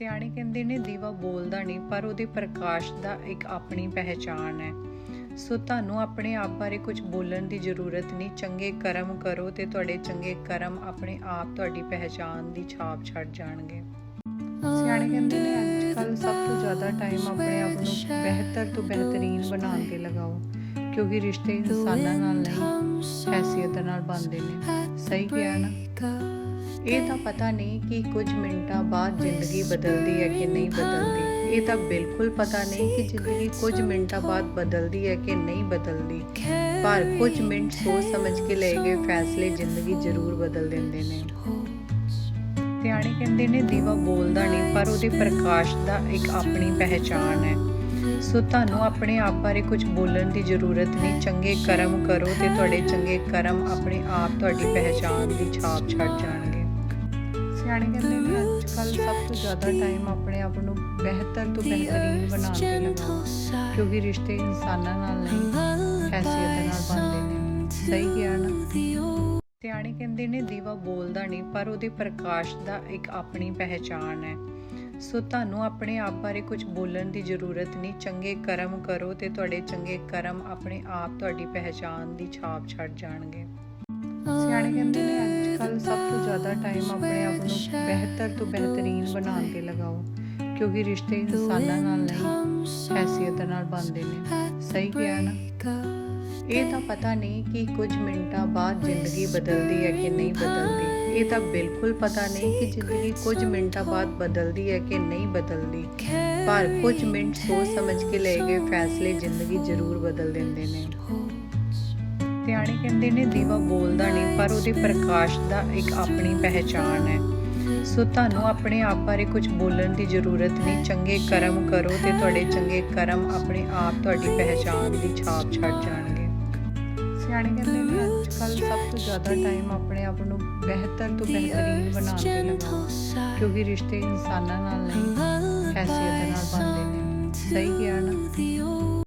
ਸਿਆਣੇ ਕਹਿੰਦੇ ਨੇ ਦੀਵਾ ਬੋਲਦਾ ਨਹੀਂ ਪਰ ਉਹਦੇ ਪ੍ਰਕਾਸ਼ ਦਾ ਇੱਕ ਆਪਣੀ ਪਹਿਚਾਣ ਹੈ। ਸੋ ਤੁਹਾਨੂੰ ਆਪਣੇ ਆਪ ਬਾਰੇ ਕੁਝ ਬੋਲਣ ਦੀ ਜ਼ਰੂਰਤ ਨਹੀਂ। ਚੰਗੇ ਕਰਮ ਕਰੋ ਤੇ ਤੁਹਾਡੇ ਚੰਗੇ ਕਰਮ ਆਪਣੇ ਆਪ ਤੁਹਾਡੀ ਪਹਿਚਾਣ ਦੀ ਛਾਪ ਛੱਡ ਜਾਣਗੇ। ਸਿਆਣੇ ਕਹਿੰਦੇ ਨੇ ਅੱਜ ਕੱਲ ਸਭ ਤੋਂ ਜ਼ਿਆਦਾ ਟਾਈਮ ਆਪਣੇ ਆਪ ਨੂੰ ਬਿਹਤਰ ਤੋਂ ਬਿਹਤਰੀਨ ਬਣਾਉਣ ਤੇ ਲਗਾਓ ਕਿਉਂਕਿ ਰਿਸ਼ਤੇ ਇਨਸਾਨਾਂ ਨਾਲ ਨਹੀਂ ਹੈਸੀਅਤ ਨਾਲ ਬਣਦੇ ਨੇ। ਸਹੀ ਕਿਹਾ ਨਾ? ਇਹ ਤਾਂ ਪਤਾ ਨਹੀਂ ਕਿ ਕੁਝ ਮਿੰਟਾਂ ਬਾਅਦ ਜ਼ਿੰਦਗੀ ਬਦਲਦੀ ਹੈ ਕਿ ਨਹੀਂ ਬਦਲਦੀ। ਇਹ ਤਾਂ ਬਿਲਕੁਲ ਪਤਾ ਨਹੀਂ ਕਿ ਜ਼ਿੰਦਗੀ ਕੁਝ ਮਿੰਟਾਂ ਬਾਅਦ ਬਦਲਦੀ ਹੈ ਕਿ ਨਹੀਂ ਬਦਲਦੀ। ਪਰ ਕੁਝ ਮਿੰਟ ਸੋਚ ਸਮਝ ਕੇ ਲਏ ਗਏ ਫੈਸਲੇ ਜ਼ਿੰਦਗੀ ਜ਼ਰੂਰ ਬਦਲ ਦਿੰਦੇ ਨੇ। ਸਿਆਣੇ ਕਹਿੰਦੇ ਨੇ, ਦੀਵਾ ਬੋਲਦਾ ਨਹੀਂ, ਪਰ ਉਹਦੇ ਪ੍ਰਕਾਸ਼ ਦਾ ਇੱਕ ਆਪਣੀ ਪਹਿਚਾਣ ਹੈ। ਸੋ ਤੁਹਾਨੂੰ ਆਪਣੇ ਆਪ ਬਾਰੇ ਕੁਝ ਬੋਲਣ ਦੀ ਜ਼ਰੂਰਤ ਨਹੀਂ। ਚੰਗੇ ਕਰਮ ਕਰੋ ਤੇ ਤੁਹਾਡੇ ਚੰਗੇ ਕਰਮ ਆਪਣੇ ਆਪ ਤੁਹਾਡੀ ਪਹਿਚਾਣ ਦੀ ਛਾਪ ਛੱਡ ਜਾਣਗੇ। ਸਿਆਣੇ ਕਹਿੰਦੇ ਨੇ ਅੱਜ ਕੱਲ ਸਭ ਤੋਂ ਜ਼ਿਆਦਾ ਟਾਈਮ ਆਪਣੇ ਆਪ ਨੂੰ ਬਿਹਤਰ ਤੋਂ ਬਿਹਤਰੀਨ ਬਣਾਉਣ ਤੇ ਲਗਾਓ ਕਿਉਂਕਿ ਰਿਸ਼ਤੇ ਇਨਸਾਨਾਂ ਨਾਲ ਨਹੀਂ, ਹੈਸੀਅਤ ਨਾਲ ਬਣਦੇ ਨੇ। ਸਹੀ ਕਿਹਾ ਨਾ? ਸਿਆਣੇ ਕਹਿੰਦੇ ਨੇ, ਦੀਵਾ ਬੋਲਦਾ ਨਹੀਂ, ਪਰ ਉਹਦੇ ਪ੍ਰਕਾਸ਼ ਦਾ ਇੱਕ ਆਪਣੀ ਪਹਿਚਾਣ ਹੈ। ਸੋ ਤੁਹਾਨੂੰ ਆਪਣੇ ਆਪ ਬਾਰੇ ਕੁਝ ਬੋਲਣ ਦੀ ਜ਼ਰੂਰਤ ਨਹੀਂ, ਚੰਗੇ ਕਰਮ ਕਰੋ ਤੇ ਤੁਹਾਡੇ ਚੰਗੇ ਕਰਮ ਆਪਣੇ ਆਪ, ਤੁਹਾਡੀ ਪਹਿਚਾਣ ਦੀ ਛਾਪ ਛੱਡ ਜਾਣਗੇ। ਸਿਆਣੇ ਕਹਿੰਦੇ ਨੇ ਅੱਜ ਕੱਲ ਸਭ ਤੋਂ ਜ਼ਿਆਦਾ ਟਾਈਮ ਆਪਣੇ ਆਪ ਨੂੰ ਬਿਹਤਰ ਤੋਂ ਬਿਹਤਰੀਨ ਬਣਾਉਣ ਤੇ ਲਗਾਓ, ਕਿਉਂਕਿ ਰਿਸ਼ਤੇ ਇਨਸਾਨਾਂ ਨਾਲ ਨਹੀਂ, ਹੈਸੀਅਤ ਨਾਲ ਬਣਦੇ ਨੇ। ਸਹੀ ਕਿਹਾ ਨਾ? ਇਹ ਤਾਂ ਪਤਾ ਨਹੀਂ ਕਿ ਕੁਝ ਮਿੰਟਾਂ ਬਾਅਦ ਜ਼ਿੰਦਗੀ ਬਦਲਦੀ ਹੈ ਕਿ ਨਹੀਂ ਬਦਲਦੀ। ਇਹ ਤਾਂ ਬਿਲਕੁਲ ਪਤਾ ਨਹੀਂ ਕਿ ਜ਼ਿੰਦਗੀ ਕੁਝ ਮਿੰਟਾਂ ਬਾਅਦ ਬਦਲਦੀ ਹੈ ਕਿ ਨਹੀਂ ਬਦਲਦੀ। ਪਰ ਕੁਝ ਮਿੰਟ ਸੋਚ ਸਮਝ ਕੇ ਲਏ ਗਏ ਫੈਸਲੇ ਜ਼ਿੰਦਗੀ ਜ਼ਰੂਰ ਬਦਲ ਦਿੰਦੇ ਨੇ। ਸਿਆਣੇ ਕਹਿੰਦੇ ਨੇ ਦੀਵਾ ਬੋਲਦਾ ਨਹੀਂ ਪਰ ਉਹਦੇ ਪ੍ਰਕਾਸ਼ ਦਾ ਇੱਕ ਆਪਣੀ ਪਹਿਚਾਣ ਹੈ ਸੋ ਤੁਹਾਨੂੰ ਆਪਣੇ ਆਪ ਬਾਰੇ ਕੁਝ ਬੋਲਣ ਦੀ ਜ਼ਰੂਰਤ ਨਹੀਂ ਚੰਗੇ ਕਰਮ ਕਰੋ ਤੇ ਤੁਹਾਡੇ ਚੰਗੇ ਕਰਮ ਆਪਣੇ ਆਪ ਤੁਹਾਡੀ ਪਹਿਚਾਣ ਦੀ ਛਾਪ ਛੱਡ ਜਾਣਗੇ ਸਿਆਣੇ ਕਹਿੰਦੇ ਨੇ ਅੱਜ ਕੱਲ ਸਭ ਤੋਂ ਜ਼ਿਆਦਾ ਟਾਈਮ ਆਪਣੇ ਆਪ ਨੂੰ ਬਿਹਤਰ ਤੋਂ ਬਿਹਤਰੀਨ ਬਣਾਉਣ ਤੇ ਲਗਾਓ ਕਿਉਂਕਿ ਰਿਸ਼ਤੇ ਇਨਸਾਨਾਂ ਨਾਲ ਨਹੀਂ ਹੈਸੀਅਤ ਨਾਲ ਬਣਦੇ ਨੇ ਸਹੀ ਕਿਹਾ ਨਾ